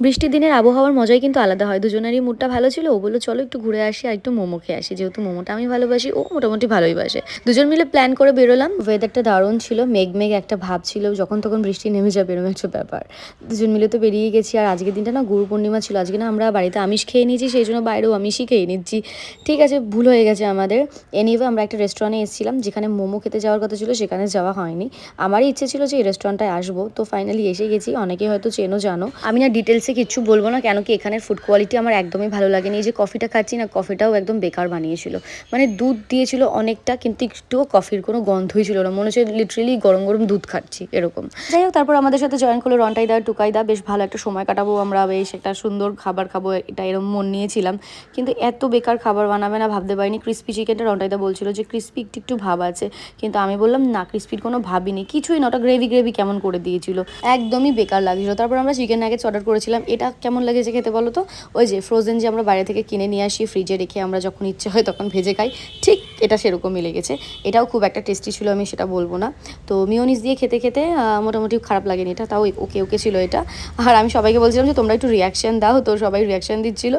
বৃষ্টির দিনের আবহাওয়ার মজাই কিন্তু আলাদা হয়। দুজনেরই মুডটা ভালো ছিল। ও বলল, চলো একটু ঘুরে আসি আর একটু মোমো খেয়ে আসি। যেহেতু মোমোটা আমি ভালোবাসি, ও মোটামুটি ভালোই বাসে। দুজন মিলে প্ল্যান করে বেরোলাম। ওয়েদারটা দারুণ ছিল। মেঘ মেঘ একটা ভাব ছিল। যখন তখন বৃষ্টি নেমে যাবে এরকম একটা ব্যাপার। দুজন মিলে তো বেরিয়ে গেছি। আর আজকের দিনটা না গুরু পূর্ণিমা ছিল। আজকে না আমরা বাড়িতে আমিষ খেয়ে নিয়েছি, সেই জন্য বাইরেও আমিষই খেয়ে নিচ্ছি। ঠিক আছে, ভুল হয়ে গেছে আমাদের। এনিওয়ে আমরা একটা রেস্টুরেন্টে এসেছিলাম, যেখানে মোমো খেতে যাওয়ার কথা ছিল, সেখানে যাওয়া হয়নি। আমারই ইচ্ছে ছিল যে এই রেস্টুরেন্টটায় আসব। তো ফাইনালি এসে গেছি। অনেকেই হয়তো চেনো, জানো। আমি না ডিটেলসে কিচ্ছু বলব না, কেন কি এখানের ফুড কোয়ালিটি আমার একদমই ভালো লাগেনি। এই যে কফিটা খাচ্ছি না কফিটাও একদম বেকার বানিয়েছিল। মানে দুধ দিয়েছিল অনেকটা, কিন্তু একটুও কফির কোনো গন্ধই ছিল না। মনে হচ্ছে লিটারেলি গরম গরম দুধ খাচ্ছি, এরকম। যাই হোক, তারপর আমাদের সাথে জয়েন করল রন্টাই দা, টুকাই টুকাইদা বেশ ভালো একটা সময় কাটাবো আমরা, বেশ একটা সুন্দর খাবার খাব, এটা এরকম মন নিয়েছিলাম। কিন্তু এত বেকার খাবার বানাবে না, ভাবতে পারিনি। ক্রিস্পি চিকেনটা রন্টাইদা বলছিল যে ক্রিস্পি একটু একটু ভাব আছে। কিন্তু আমি বললাম, না ক্রিস্পির কোনো ভাবই নেই। কিছুই না, ওটা গ্রেভি গ্রেভি কেমন করে দিয়েছিল? একদমই বেকার লাগছিল। তারপর আমরা চিকেন নাগেটস অর্ডার করেছিলাম। এটা কেমন লাগেছে খেতে বলো তো? ওই যে ফ্রোজেন যে আমরা বাইরে থেকে কিনে নিয়ে আসি ফ্রিজে রেখে আমরা যখন ইচ্ছে হয় তখন ভেজে খাই, ঠিক এটা সেরকমই লেগেছে। এটাও খুব একটা টেস্টি ছিল, আমি সেটা বলব না। তো মিওনিস দিয়ে খেতে খেতে মোটামুটি খারাপ লাগেনি এটা, তাও ওকে ওকে ছিল এটা। আর আমি সবাইকে বলছিলাম যে, তোমরা একটু রিয়াকশান দাও। তো সবাই রিয়াকশন দিচ্ছিল।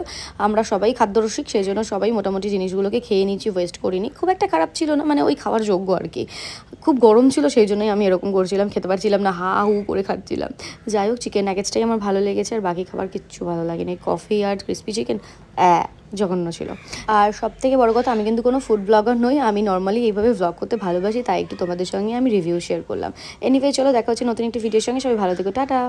আমরা সবাই খাদ্যরসিক সেই জন্য সবাই মোটামুটি জিনিসগুলোকে খেয়ে নিচ্ছি ওয়েস্ট করিনি। খুব একটা খারাপ ছিল না মানে ওই খাওয়ার যোগ্য আর কি। খুব গরম ছিল, সেই জন্যই আমি এরকম করছিলাম, খেতে পারছিলাম না, হা হু করে খাচ্ছিলাম। যাই হোক চিকেন নাগেটসটাই আমার ভালো লেগেছে, আর বাকি খাবার কিচ্ছু ভালো লাগেনি। কফি আর ক্রিস্পি চিকেন জঘন্য ছিল। আর সব থেকে বড় কথা, আমি কিন্তু কোনো ফুড ব্লগার নই, আমি নর্মালি এইভাবে ব্লগ করতে ভালোবাসি, তাই একটু তোমাদের সঙ্গে আমি রিভিউ শেয়ার করলাম। এনিওয়ে চলো দেখা হচ্ছে নতুন একটি ভিডিওর সঙ্গে, সবাই ভালো থেকো, টাটা!